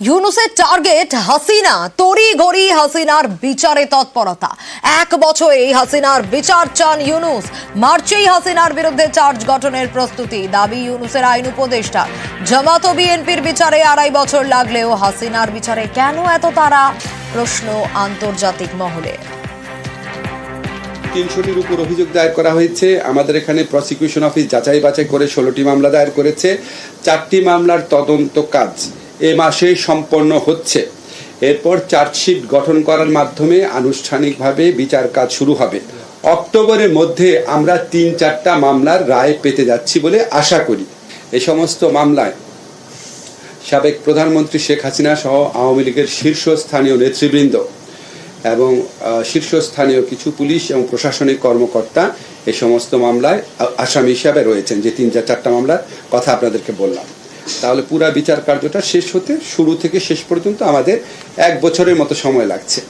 ইউনুসের টার্গেট হাসিনা তড়ি ঘড়ি হাসিনার বিচারে তৎপরতা। এক বছরে হাসিনার বিচার চান ইউনুস। মার্চেই হাসিনার বিরুদ্ধে চার্জ গঠনের প্রস্তুতি, দাবি ইউনুসের আইন উপদেষ্টা। জামাত বিএনপির বিচারে আড়াই বছর লাগলেও হাসিনার বিচারে কেন এত তারা প্রশ্ন আন্তর্জাতিক মহলে। তিনশোটির উপর অভিযোগ দায়ের করা হয়েছে। আমাদের এখানে প্রসিকিউশন অফিস যাচাই বাছাই করে ষোলোটি মামলা দায়ের করেছে। চারটি মামলার তদন্ত কাজ। এ মাসে সম্পন্ন হচ্ছে। এরপর চার্জশিট গঠন করার মাধ্যমে আনুষ্ঠানিকভাবে বিচার কাজ শুরু হবে। অক্টোবরের মধ্যে আমরা তিন চারটা মামলার রায় পেতে যাচ্ছি বলে আশা করি। এ সমস্ত মামলায় সাবেক প্রধানমন্ত্রী শেখ হাসিনা সহ আওয়ামী লীগের শীর্ষস্থানীয় নেতৃবৃন্দ এবং শীর্ষস্থানীয় কিছু পুলিশ এবং প্রশাসনিক কর্মকর্তা এই সমস্ত মামলায় আসামি হিসাবে রয়েছেন। যে তিন চার চারটা মামলার কথা আপনাদেরকে বললাম। তাহলে পুরা বিচার কার্যটা শেষ হতে, শুরু থেকে শেষ পর্যন্ত আমাদের এক বছরের মতো সময় লাগছে।